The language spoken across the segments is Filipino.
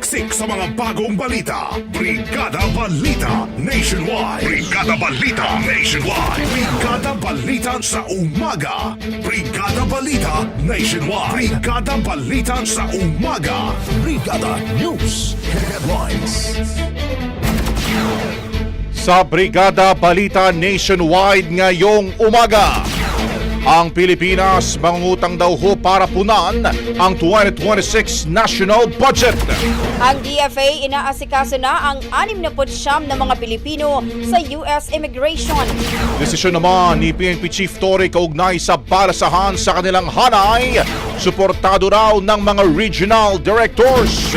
Siksik sa mga bagong balita. Brigada Balita Nationwide. Brigada Balita Nationwide. Brigada Balita sa umaga. Brigada Balita Nationwide. Brigada Balita sa umaga. Brigada News Headlines. Sa Brigada Balita Nationwide ngayong umaga. Ang Pilipinas mangungutang daw ho para punan ang 2026 national budget. Ang DFA inaasikaso na ang 69 na mga Pilipino sa US immigration. Desisyon naman ni PNP Chief Tory kaugnay sa balasahan sa kanilang hanay. Suportado raw ng mga regional directors.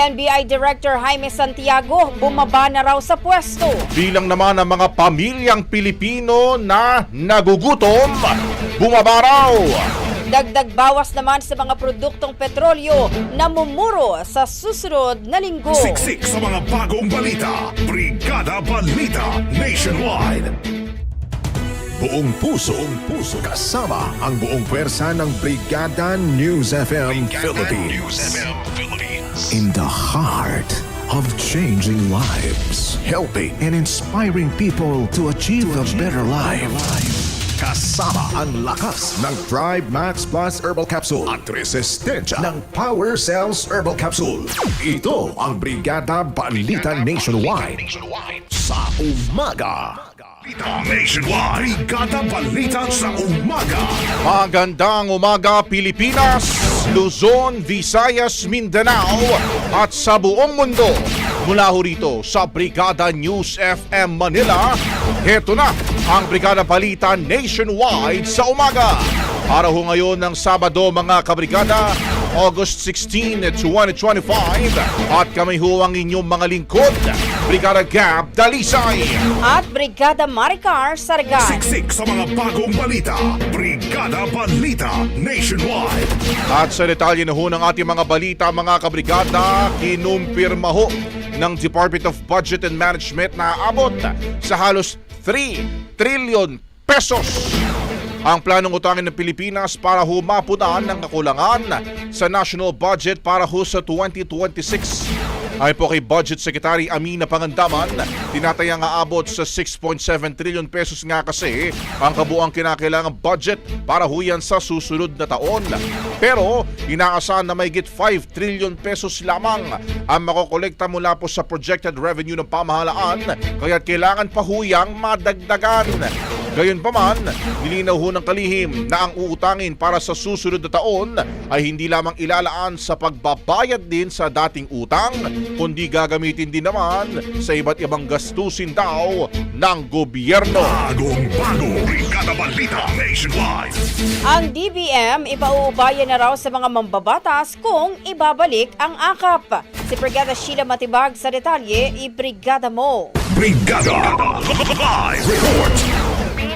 NBI Director Jaime Santiago bumaba na raw sa pwesto. Bilang naman ng mga pamilyang Pilipino na nagugutom, bumaba raw. Dagdag bawas naman sa mga produktong petrolyo na mumuro sa susunod na linggo. Siksik sa mga bagong balita. Brigada Balita Nationwide. Buong puso, buong puso kasama ang buong pwersa ng Brigada News FM Philippines. In the heart of changing lives, helping and inspiring people to achieve a better life. Kasama ang lakas ng Thrive Max Plus Herbal Capsule at resistensya ng Power Cells Herbal Capsule. Ito ang Brigada Balita Nationwide. Sa umaga. Nationwide. Brigada Balita sa umaga. Magandang umaga Pilipinas, Luzon, Visayas, Mindanao at sa buong mundo. Mula ho rito sa Brigada News FM Manila, heto na ang Brigada Balita Nationwide sa umaga. Araw ho ngayon ng Sabado mga kabrigada, August 16, 2025 at kami ho ang inyong mga lingkod, Brigada Gab Dalisay. At Brigada Maricar Sarga. Siksik sa mga bagong balita. Brigada Balita Nationwide. At sa detalye na ho ng ating mga balita mga kabrigada, kinumpirma ho ng Department of Budget and Management na abot sa halos 3 trillion pesos ang planong utangin ng Pilipinas para humapunan ng kakulangan sa national budget para ho sa 2026. Ayon po kay Budget Secretary Amina Pangandaman, tinatayang aabot sa 6.7 trillion pesos nga kasi ang kabuang kinakailangang budget para huyan sa susunod na taon. Pero Inaasahan na may 5 trillion pesos lamang ang makokolekta mula po sa projected revenue ng pamahalaan kaya kailangan pa huyang madagdagan. Gayunpaman, nilinaw ho ng kalihim na ang uutangin para sa susunod na taon ay hindi lamang ilalaan sa pagbabayad din sa dating utang, kundi gagamitin din naman sa iba't ibang gastusin daw ng gobyerno. Bagong bago, Brigada Balita Nationwide. Ang DBM ipauubaya na raw sa mga mambabatas kung ibabalik ang akap. Si Brigada Sheila Matibag sa detalye, ibrigada mo. Brigada Live Report.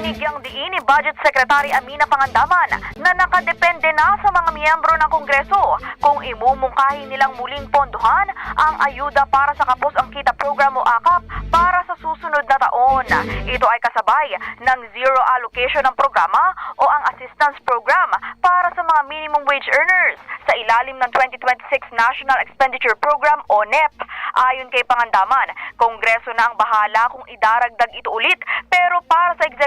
Binigyang diin ni Budget Secretary Amina Pangandaman na nakadepende na sa mga miyembro ng Kongreso kung imumungkahi nilang muling pondohan ang ayuda para sa kapos ang kita program o AKAP para sa susunod na taon. Ito ay kasabay ng zero allocation ng programa o ang assistance program para sa mga minimum wage earners sa ilalim ng 2026 National Expenditure Program o NEP. Ayon kay Pangandaman, Kongreso na ang bahala kung idaragdag ito ulit pero para sa executive,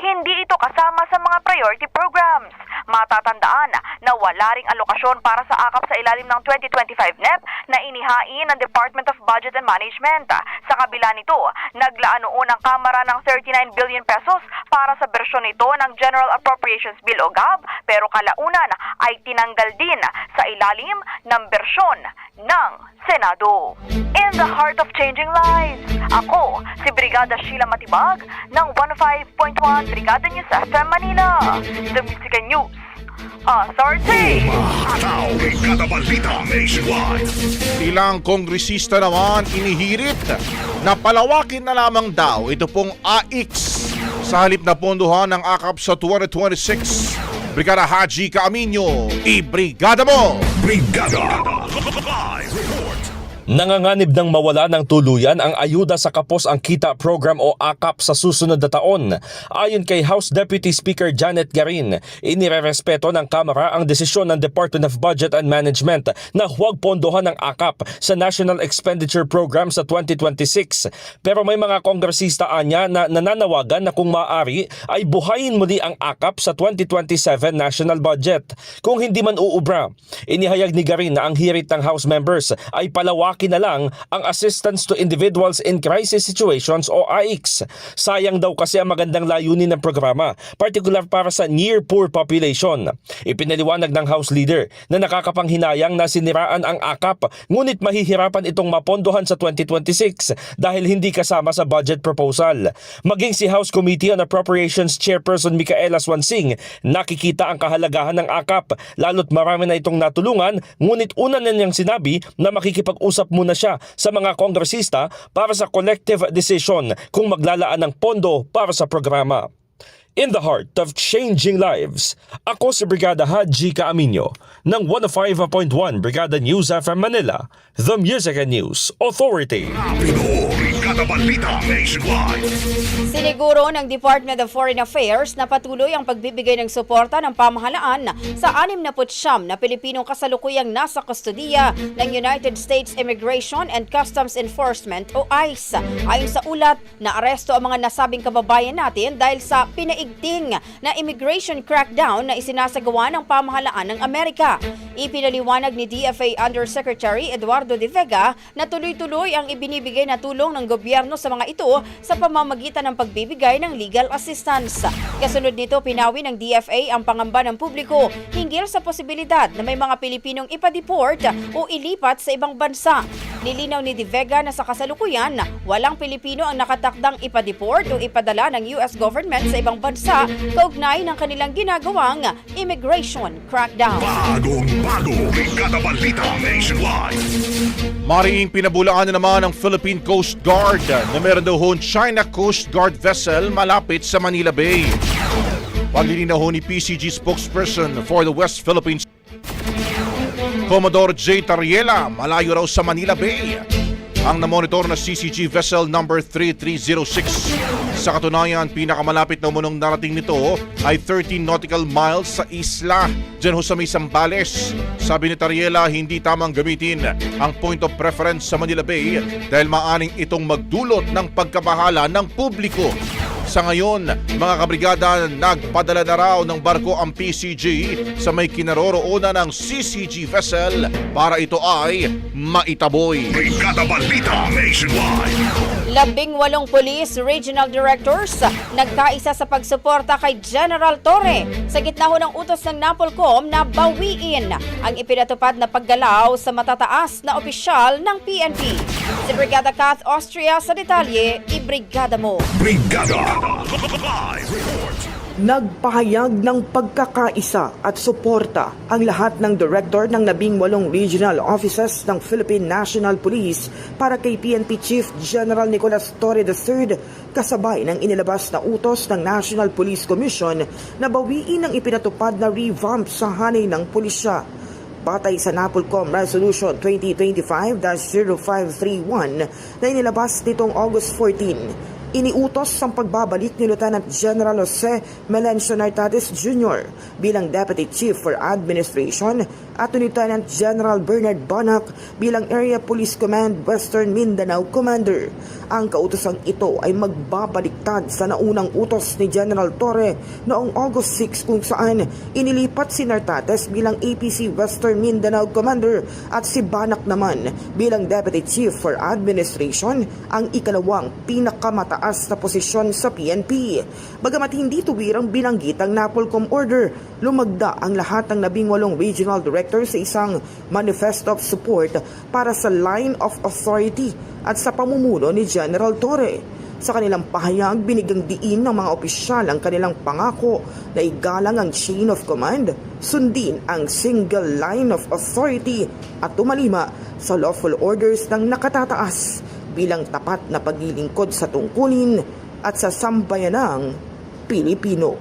hindi ito kasama sa mga priority programs. Matatandaan na wala ring alokasyon para sa akap sa ilalim ng 2025 NEP na inihain ng Department of Budget and Management. Sa kabila nito, naglaan ang Kamara ng 39 billion pesos para sa bersyon nito ng General Appropriations Bill o GAB pero kalaunan ay tinanggal din sa ilalim ng bersyon ng Senado. In the heart of changing lives, ako si Brigada Sheila Matibag ng 105.1 Brigada News FM Manila. The Music News Authority! Ataw, Brigada Balita Nationwide. Ilang kongresista naman inihirit na palawakin na lamang daw ito pong AX sa halip na pondohan ng akap sa 2026. Brigada Haji Kaaminyo, i-brigada mo! Brigada Live. Nanganganib ng mawala ng tuluyan ang ayuda sa Kapos ang Kita Program o AKAP sa susunod na taon. Ayon kay House Deputy Speaker Janet Garin, inirerespeto ng Kamara ang desisyon ng Department of Budget and Management na huwag pondohan ng AKAP sa National Expenditure Program sa 2026. Pero may mga kongresista anya na nananawagan na kung maaari ay buhayin muli ang AKAP sa 2027 national budget. Kung hindi man uubra, inihayag ni Garin na ang hirit ng House members ay palawakin na lang ang Assistance to Individuals in Crisis Situations o AICS. Sayang daw kasi ang magandang layunin ng programa, particular para sa near poor population. Ipinaliwanag ng House Leader na nakakapanghinayang na siniraan ang AKAP ngunit mahihirapan itong mapondohan sa 2026 dahil hindi kasama sa budget proposal. Maging si House Committee on Appropriations Chairperson Micaela Swansing nakikita ang kahalagahan ng AKAP lalo't marami na itong natulungan ngunit una na niyang sinabi na makikipag-usap muna siya sa mga kongresista para sa collective decision kung maglalaan ng pondo para sa programa. In the heart of changing lives, ako si Brigada Haji Kaaminyo ng 105.1 Brigada News FM Manila, The Music and News Authority. Siniguro ng Department of Foreign Affairs na patuloy ang pagbibigay ng suporta ng pamahalaan sa 69 na Pilipinong kasalukuyang nasa kustodiya ng United States Immigration and Customs Enforcement o ICE. Ayon sa ulat, naaresto ang mga nasabing kababayan natin dahil sa pinaigting na immigration crackdown na isinasagawa ng pamahalaan ng Amerika. Ipinaliwanag ni DFA Undersecretary Eduardo De Vega na tuloy-tuloy ang ibinibigay na tulong ng gobyerno sa mga ito sa pamamagitan ng pagbibigay ng legal assistance. Kasunod nito, pinawi ng DFA ang pangamba ng publiko hinggil sa posibilidad na may mga Pilipinong ipadeport o ilipat sa ibang bansa. Nilinaw ni De Vega na sa kasalukuyan, walang Pilipino ang nakatakdang ipadeport o ipadala ng US government sa ibang bansa kaugnay ng kanilang ginagawang immigration crackdown. Bagong bago, Brigada Balita Nationwide. Mariing pinabulaan na naman ng Philippine Coast Guard na meron daw China Coast Guard vessel malapit sa Manila Bay. Paglilinaw ni PCG spokesperson for the West Philippines, Commodore J. Tariela, malayo raw sa Manila Bay. Ang namonitor na CCG vessel number 3306. Sa katunayan, pinakamalapit na umunong narating nito ay 13 nautical miles sa isla, dyan ho sa may Sambales. Sabi ni Tariela, hindi tamang gamitin ang point of preference sa Manila Bay dahil maaning itong magdulot ng pagkabahala ng publiko. Sa ngayon, mga kabrigada, nagpadala na raw ng barko ang PCG sa may kinaroroonan ng CCG vessel para ito ay maitaboy. Brigada Balita Nationwide. Labing walong police regional directors nagkaisa sa pagsuporta kay General Torre sa gitna ho ng utos ng Napolcom na bawiin ang ipinatupad na paggalaw sa matataas na opisyal ng PNP. Si Brigada Kath Austria sa detalye, ibrigada mo. Brigada. Nagpahayag ng pagkakaisa at suporta ang lahat ng director ng labing walong regional offices ng Philippine National Police para kay PNP Chief General Nicolas Torre III kasabay ng inilabas na utos ng National Police Commission na bawiin ang ipinatupad na revamp sa hanay ng pulisya. Batay sa NAPOLCOM Resolution 2025-0531 na inilabas nitong August 14, iniutos ang pagbabalik ni Lieutenant General Jose Melencio Nartates Jr. bilang Deputy Chief for Administration at Lieutenant General Bernard Bonac bilang Area Police Command Western Mindanao Commander. Ang kautosang ito ay magbabaliktad sa naunang utos ni General Torre noong August 6 kung saan inilipat si Nartates bilang APC Western Mindanao Commander at si Banak naman bilang Deputy Chief for Administration ang ikalawang pinakamataas na posisyon sa PNP. Bagamat hindi tuwirang binanggit ang NAPOLCOM order, lumagda ang lahat ng labing walong regional director sa isang manifesto of support para sa line of authority at sa pamumuno ni General Torre. Sa kanilang pahayag, binigyang diin ng mga opisyal ang kanilang pangako na igalang ang chain of command, sundin ang single line of authority at tumalima sa lawful orders ng nakatataas bilang tapat na paglilingkod sa tungkulin at sa sambayanang Pilipino.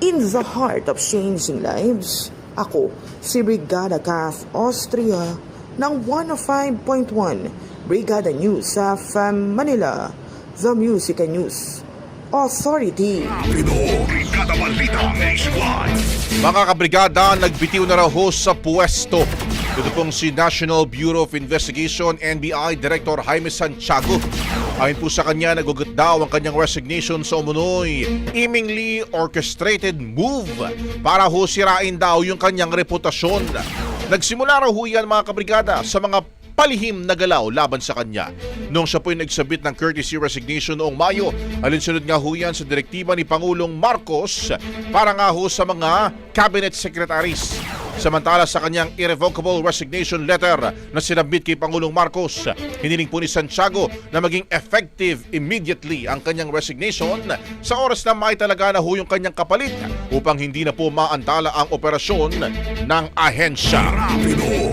In the heart of changing lives, ako si Brigada Kath Austria ng 105.1 Brigada News sa FM Manila, The Music and News Authority. Pino. Brigada Balita Nationwide. Mga kabrigada, nagbitiw na raw ho sa puwesto. Ito pong si National Bureau of Investigation NBI Director Jaime Santiago. Ayon po sa kanya, nagugot daw ang kanyang resignation sa umunoy imingly orchestrated move para ho sirain daw yung kanyang reputasyon. Nagsimula raw ho yan mga kabrigada sa mga palihim na galaw laban sa kanya. Noong siya po'y nagsabit ng courtesy resignation noong Mayo, alinsunod nga ho yan sa direktiba ni Pangulong Marcos para nga ho sa mga cabinet secretaries. Samantala sa kanyang irrevocable resignation letter na sinabit kay Pangulong Marcos, hiniling po ni Santiago na maging effective immediately ang kanyang resignation sa oras na maitalaga na ho yung kanyang kapalit upang hindi na po maantala ang operasyon ng ahensya. Pino.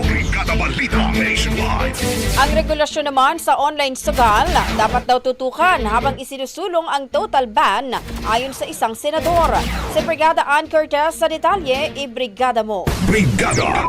Ang regulasyon naman sa online sugal dapat daw tutukan habang isinusulong ang total ban ayon sa isang senador. Si Brigada Ann Cortez sa detalye, ibrigada mo. Brigada.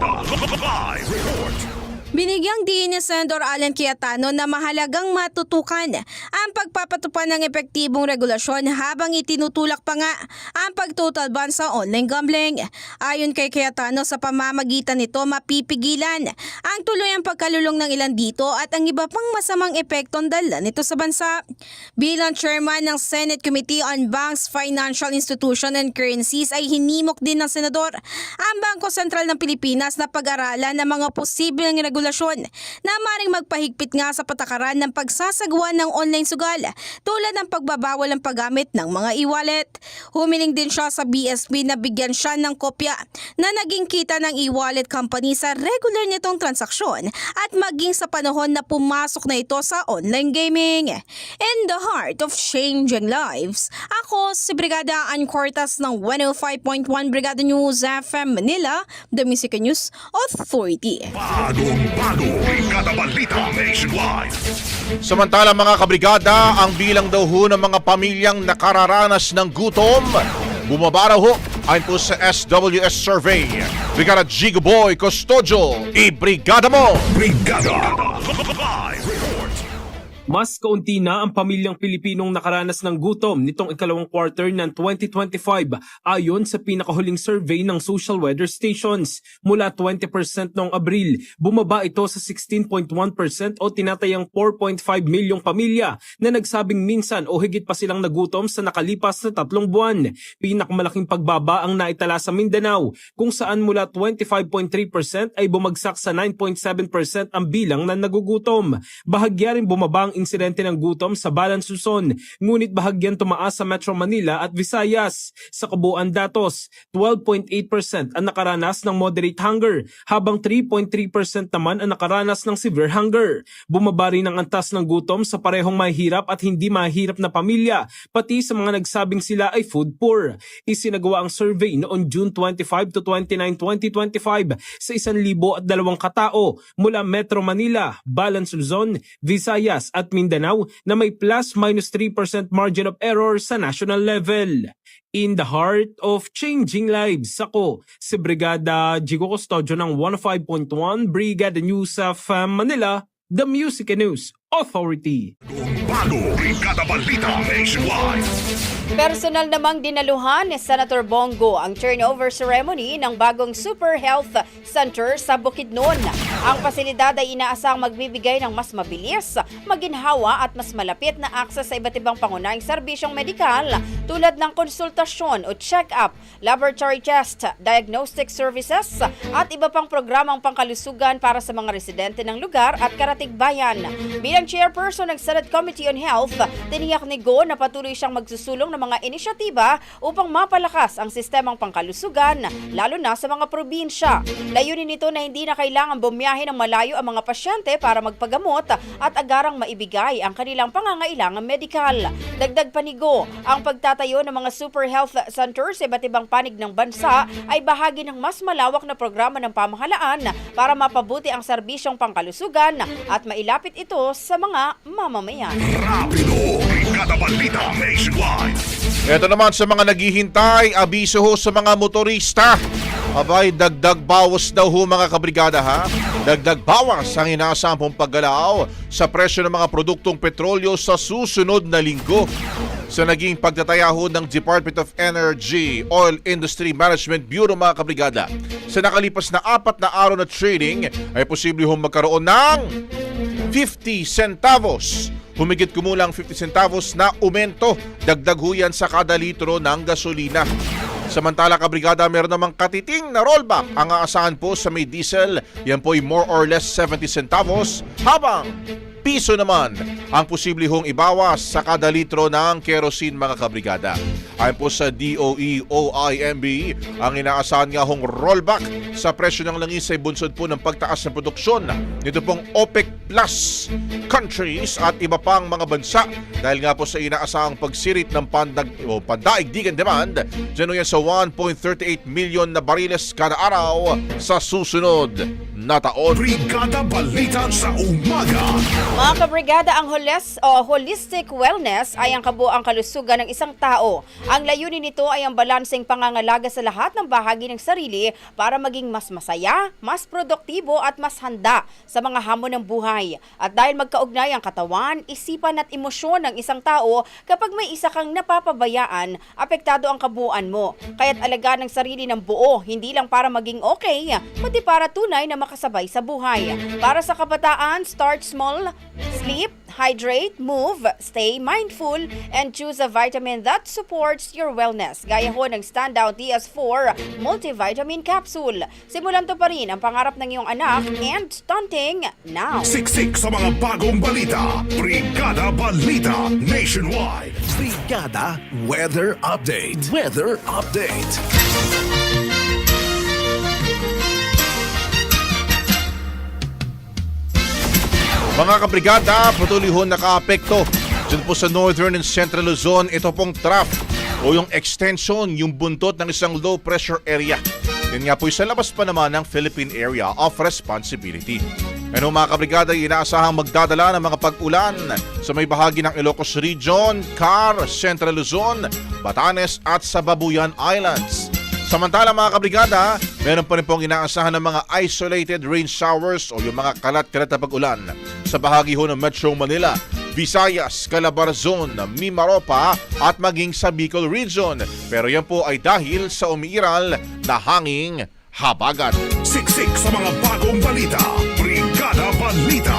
Live report. Binigyang diin ni Senador Alan Cayetano na mahalagang matutukan ang pagpapatupad ng epektibong regulasyon habang itinutulak pa nga ang pag-total ban sa online gambling. Ayon kay Cayetano sa pamamagitan nito mapipigilan ang tuluyang pagkalulong ng ilan dito at ang iba pang masamang epektong dala nito sa bansa. Bilang chairman ng Senate Committee on Banks, Financial Institution and Currencies ay hinimok din ng senador ang Bangko Sentral ng Pilipinas na pag-aralan ng mga posibleng regulasyon na maring magpahigpit nga sa patakaran ng pagsasagawa ng online sugal tulad ng pagbabawal ng paggamit ng mga e-wallet. Humiling din siya sa BSP na bigyan siya ng kopya na naging kita ng e-wallet company sa regular nitong transaksyon at maging sa panahon na pumasok na ito sa online gaming. In the heart of changing lives, ako si Brigada Ann Cortas ng 105.1 Brigada News FM Manila, The Music News Authority. Bagong bago. Brigada Balita Nationwide. Samantala mga kabrigada, ang bilang daw ho ng mga pamilyang nakararanas ng gutom, bumaba raw ho ayon po sa SWS survey. Brigada Jigo Boy Custodio, i-brigada mo! Brigada. Live. Mas kaunti na ang pamilyang Pilipinong nakaranas ng gutom nitong ikalawang quarter ng 2025 ayon sa pinakahuling survey ng social weather stations. Mula 20% noong Abril, bumaba ito sa 16.1% o tinatayang 4.5 milyong pamilya na nagsabing minsan o higit pa silang nagutom sa nakalipas na tatlong buwan. Pinakamalaking pagbaba ang naitala sa Mindanao kung saan mula 25.3% ay bumagsak sa 9.7% ang bilang na nagugutom. Bahagya rin bumaba ang insidente ng gutom sa Balan Luzon, ngunit bahagyan tumaas sa Metro Manila at Visayas. Sa kabuuan datos, 12.8% ang nakaranas ng moderate hunger, habang 3.3% naman ang nakaranas ng severe hunger. Bumaba rin ang antas ng gutom sa parehong mahirap at hindi mahirap na pamilya, pati sa mga nagsabing sila ay food poor. Isinagawa ang survey noong June 25 to 29, 2025 sa 1,000 at dalawang katao mula Metro Manila, Balance Luzon, Visayas at Mindanao na may plus minus 3% margin of error sa national level. In the heart of changing lives, ako si Brigada Jigo Custodio ng 105.1 Brigada News of Manila, the Music and News Authority. Bago, Brigada Balita Nationwide. Personal namang dinaluhan ni Senator Bongo ang turnover ceremony ng bagong Super Health Center sa Bukidnon. Ang pasilidad ay inaasang magbibigay ng mas mabilis, maginhawa at mas malapit na akses sa iba't ibang pangunahing serbisyong medikal tulad ng konsultasyon o check-up, laboratory test, diagnostic services at iba pang programang pangkalusugan para sa mga residente ng lugar at karatig bayan. Bilang chairperson ng Senate Committee on Health, tiniyak ni Go na patuloy siyang magsusulong ng mga inisyatiba upang mapalakas ang sistemang pangkalusugan, lalo na sa mga probinsya. Layunin nito na hindi na kailangan bumiyahe ng malayo ang mga pasyente para magpagamot at agarang maibigay ang kanilang pangangailangan medikal. Dagdag panigo, ang pagtatayo ng mga super health centers sa iba't ibang panig ng bansa ay bahagi ng mas malawak na programa ng pamahalaan para mapabuti ang serbisyong pangkalusugan at mailapit ito sa mga mamamayan. Rapido, Brigada Balita Nationwide. Ito naman sa mga naghihintay, abiso ho sa mga motorista. Abay, dagdag bawas daw ho mga kabrigada ha. Dagdag bawas ang inaasahang paggalaw sa presyo ng mga produktong petrolyo sa susunod na linggo. Sa naging pagtataya ho ng Department of Energy Oil Industry Management Bureau mga kabrigada. Sa nakalipas na apat na araw na trading ay posible ho magkaroon ng 50 centavos. Humigit kumulang 50 centavos na umento. Dagdag ho yan sa kada litro ng gasolina. Samantala kabrigada meron namang katiting na rollback ang aasahan po sa may diesel. Yan po ay more or less 70 centavos. Habang piso naman ang posible ibawas sa kada litro ng kerosene mga kabrigada. Ayon po sa DOE OIMB, ang inaasahan nga hong rollback sa presyo ng langis ay bunsod po ng pagtaas ng produksyon nito pong OPEC Plus countries at iba pang mga bansa dahil nga po sa inaasahang pagsirit ng pandag, o pandaigdigan demand dyan sa 1.38 million na bariles kada araw sa susunod na taon. Brigada Balita sa umaga. Mga kabrigada, ang holis, o holistic wellness ay ang kabuang kalusugan ng isang tao. Ang layunin nito ay ang balanseng pangangalaga sa lahat ng bahagi ng sarili para maging mas masaya, mas produktibo at mas handa sa mga hamon ng buhay. At dahil magkaugnay ang katawan, isipan at emosyon ng isang tao, kapag may isa kang napapabayaan, apektado ang kabuuan mo. Kaya't alaga ng sarili ng buo, hindi lang para maging okay, pati para tunay na makasabay sa buhay. Para sa kabataan, start small, sleep, hydrate, move, stay mindful, and choose a vitamin that supports your wellness. Gaya ho ng standout DS4 multivitamin capsule. Simulan to pa rin ang pangarap ng iyong anak and stunting now. Siksik sa mga bagong balita. Brigada Balita Nationwide. Brigada Weather Update. Weather Update. Mga kabrigada, patuloy ho nakaapekto. Diyan po sa Northern and Central Luzon, ito pong trough o yung extension, yung buntot ng isang low pressure area. Yan nga po sa labas pa naman ng Philippine Area of Responsibility. Ano mga kabrigada, inaasahang magdadala ng mga pag-ulan sa may bahagi ng Ilocos Region, Car, Central Luzon, Batanes at sa Babuyan Islands. Samantala mga kabrigada, meron pa rin pong inaasahan ng mga isolated rain showers o yung mga kalat-kalat na pag-ulan sa bahagi ho ng Metro Manila, Visayas, Calabarzon, Mimaropa at maging sa Bicol Region. Pero yan po ay dahil sa umiiral na hanging habagat. Siksik sa mga bagong balita. Brigada Balita.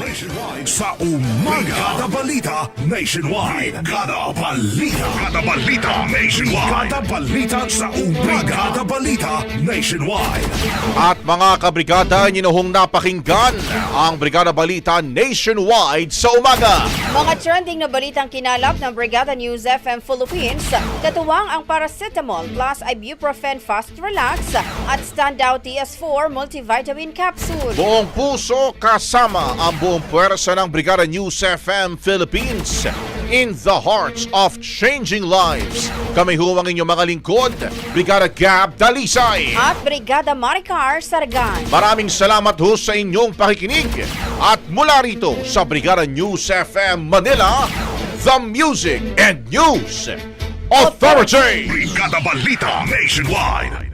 Nationwide. Sa umaga. Brigada Balita Nationwide. Brigada Balita. Brigada Balita Nationwide. Brigada Balita sa umaga. Brigada Balita Nationwide. At mga kabrigada, ninuhong napakinggan ang Brigada Balita Nationwide sa umaga. Mga trending na balitang kinalap ng Brigada News FM Philippines, katuwang ang paracetamol plus ibuprofen fast relax at standout TS4 multivitamin capsule. Buong puso kasama ang buong puwersa ng Brigada News FM Philippines in the hearts of changing lives. Kami huwag inyong mga lingkod, Brigada Gab Dalisay. At Brigada Maricar Sargan. Maraming salamat ho sa inyong pakikinig. At mula rito sa Brigada News FM Manila, The Music and News Authority. Brigada Balita Nationwide.